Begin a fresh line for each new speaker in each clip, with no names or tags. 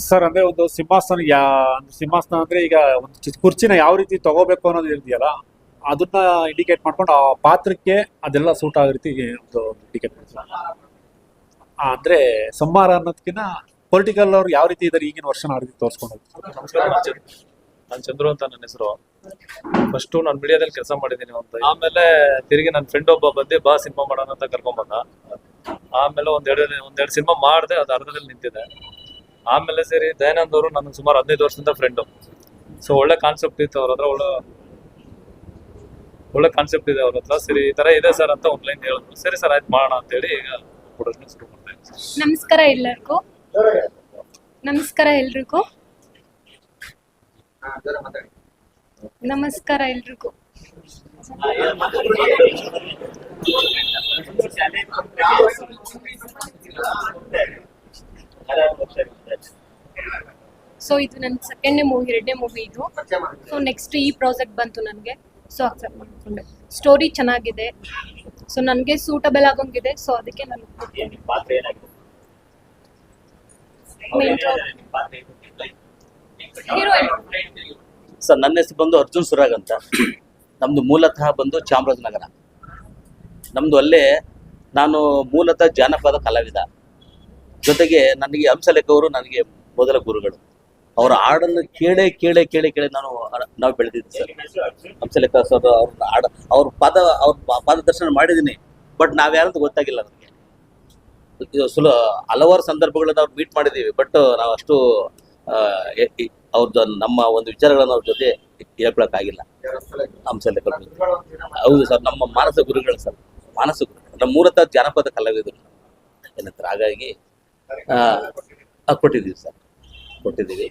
Sir ಅಂದ್ರೆ ಒಂದು ಸಿಂಹಾಸನ ಯಾ ಸಿಂಹಾಸನ ಅಂದ್ರೆ ಈಗ ಒಂದು ಕುರ್ಚಿನ ಯಾವ ರೀತಿ ತಗೋಬೇಕು ಅನ್ನೋದು ಇದೆಯಲ್ಲ ಅದನ್ನ ಇಂಡಿಕೇಟ್ ಮಾಡ್ಕೊಂಡು ಆ ಪಾತ್ರಕ್ಕೆ ಅದೆಲ್ಲ ಸೂಟ್ ಆಗೋ ರೀತಿ ಒಂದು ಇಂಡಿಕೇಟ್ ಮಾಡ್ತಾರೆ ಅಂದ್ರೆ ಸಂಹಾರ ಅನ್ನೋದಕ್ಕಿಂತ ಪೊಲಿಟಿಕಲ್ ಅವ್ರು ಯಾವ ರೀತಿ ಇದಾರೆ ಈಗಿನ ವರ್ಷ ಆ ರೀತಿ ತೋರಿಸ್ಕೊಂಡು
ನಾನು ಚಂದ್ರು. ಅಂತ ನನ್ನ ಹೆಸರು. ಫಸ್ಟು ನಾನು ಮೀಡಿಯಾದಲ್ಲಿ ಕೆಲಸ ಮಾಡಿದ್ದೀನಿ ಅಂತ. ಆಮೇಲೆ ತಿರುಗಿ ನನ್ನ ಫ್ರೆಂಡ್ ಒಬ್ಬ ಬಂದು ಬಾ ಸಿನಿಮಾ ಮಾಡೋಣ ಅಂತ ಕರ್ಕೊಂಡ್ ಬಂದ. ಆಮೇಲೆ ಒಂದೆರಡು ಒಂದೆರಡು ಸಿನಿಮಾ ಮಾಡಿದೆ ಅದು ಅರ್ಧದಲ್ಲಿ ನಿಂತಿದೆ. ಆಮೇಲೆ ಸರಿ ದಯಾನಂದ್ ಅವರು ನನ್ನ ಸುಮಾರು ಹದಿನೈದು ವರ್ಷದಿಂದ ಫ್ರೆಂಡು ಸೊ ಒಳ್ಳೆ ಕಾನ್ಸೆಪ್ಟ್ ಇತ್ತು ಅವ್ರ ಹತ್ರ ಒಳ್ಳೆ ಒಳ್ಳೆ ಕಾನ್ಸೆಪ್ಟ್ ಇದೆ ಅವ್ರ ಹತ್ರ. ಸರಿ ಈ ತರ ಇದೆ ಸರ್ ಅಂತ ಆನ್ಲೈನ್ ಲೈನ್ ಹೇಳಿದ್ರು. ಸರಿ ಸರ್ ಆಯ್ತು ಮಾಡೋಣ ಅಂತೇಳಿ ಈಗ ಪ್ರೊಡಕ್ಷನ್ ಶುರು ಮಾಡ್ತಾ ಇದ್ದೀನಿ
ನಮಸ್ಕಾರ ಎಲ್ಲರಿಗೂ. ನಮಸ್ಕಾರ ಎಲ್ರಿಗೂ. ನಮಸ್ಕಾರ ಎಲ್ರಿಗೂ. ಸೊ ಇದು ನನ್ನ ಸೆಕೆಂಡ್ನೇ ಮೂವಿ ಎರಡನೇ ಮೂವಿ ಇದು. ಸೊ ನೆಕ್ಸ್ಟ್ ಈ ಪ್ರಾಜೆಕ್ಟ್ ಬಂತು ನನಗೆ. ಸೊ ಅಕ್ಸೆಪ್ಟ್ ಮಾಡಿಕೊಂಡೆ. ಸ್ಟೋರಿ ಚೆನ್ನಾಗಿದೆ. ಸೊ ನನಗೆ ಸೂಟಬಲ್ ಆಗೋಂಗಿದೆ. ಸೊ ಅದಕ್ಕೆ ನಾನು
ಸರ್ ನನ್ನ ಹೆಸರು ಬಂದು ಅರ್ಜುನ್ ಸುರಾಗ್ ಅಂತ. ನಮ್ದು ಮೂಲತಃ ಬಂದು ಚಾಮರಾಜನಗರ ನಮ್ದು ಅಲ್ಲೇ ನಾನು ಮೂಲತಃ ಜಾನಪದ ಕಲಾವಿದ. ಜೊತೆಗೆ ನನಗೆ ಹಂಸಲೇಖ ಅವರು ನನಗೆ ಮೊದಲ ಗುರುಗಳು. ಅವರ ಹಾಡನ್ನು ಕೇಳೇ ಕೇಳೇ ಕೇಳೇ, ಕೇಳಿ ನಾನು ನಾವು ಬೆಳೆದಿದ್ದೆ ಸರ್. ಹಂಸಲೇಖ ಸರ್ ಅವ್ರ ಹಾಡ, ಅವ್ರ ಪದ, ಅವ್ರ ಪಾದ ಪಾದದರ್ಶನ ಮಾಡಿದ್ದೀನಿ, ಬಟ್ ನಾವ್ಯಾರಂತ ಗೊತ್ತಾಗಿಲ್ಲ ನನಗೆ ಸುಲ, ಹಲವಾರು ಸಂದರ್ಭಗಳನ್ನ ಅವ್ರು ಮೀಟ್ ಮಾಡಿದ್ದೀವಿ, ಬಟ್ ನಾವು ಅಷ್ಟು ಅವ್ರದ್ದು ನಮ್ಮ ಒಂದು ವಿಚಾರಗಳನ್ನ ಅವ್ರ ಜೊತೆ ಹೇಳ್ಕೊಳಕ್ಕಾಗಿಲ್ಲ. ಹಂಸಲೇಖ ಹೌದು ಸರ್, ನಮ್ಮ ಮಾನಸ ಗುರುಗಳು ಸರ್, ಮಾನಸ ಗುರು, ನಮ್ಮ ಮೂಲತಃ ಜಾನಪದ ಕಲಾವಿದರು. ಏನಂತಾರೆ ಹಾಗಾಗಿ ಕೊಟ್ಟಿದ್ದೀವಿ ಸರ್. ಕೊಟ್ಟಿದ್ದೀವಿ.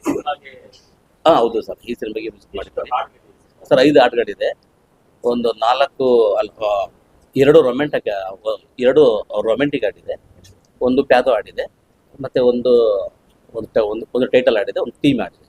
ಹಾ ಹೌದು ಸರ್ ಈ ಸಿನಿಮಾಗೆ ಮ್ಯೂಸಿಕ್ ಮಾಡಿದ್ದೀವಿ ಸರ್ ಐದು ಹಾಡುಗಳಿದೆ ಒಂದು ನಾಲ್ಕು ಅಲ್ಪ ಎರಡು ರೊಮ್ಯಾಂಟಿಕ್ ಎರಡು ರೊಮ್ಯಾಂಟಿಕ್ ಆಡಿದೆ ಒಂದು ಪ್ಯಾದೋ ಆಡಿದೆ ಮತ್ತೆ ಒಂದು ಒಂದು ಒಂದು ಟೈಟಲ್ ಆಡಿದೆ ಒಂದು ಟೀಮ್ ಹಾಡಿದೆ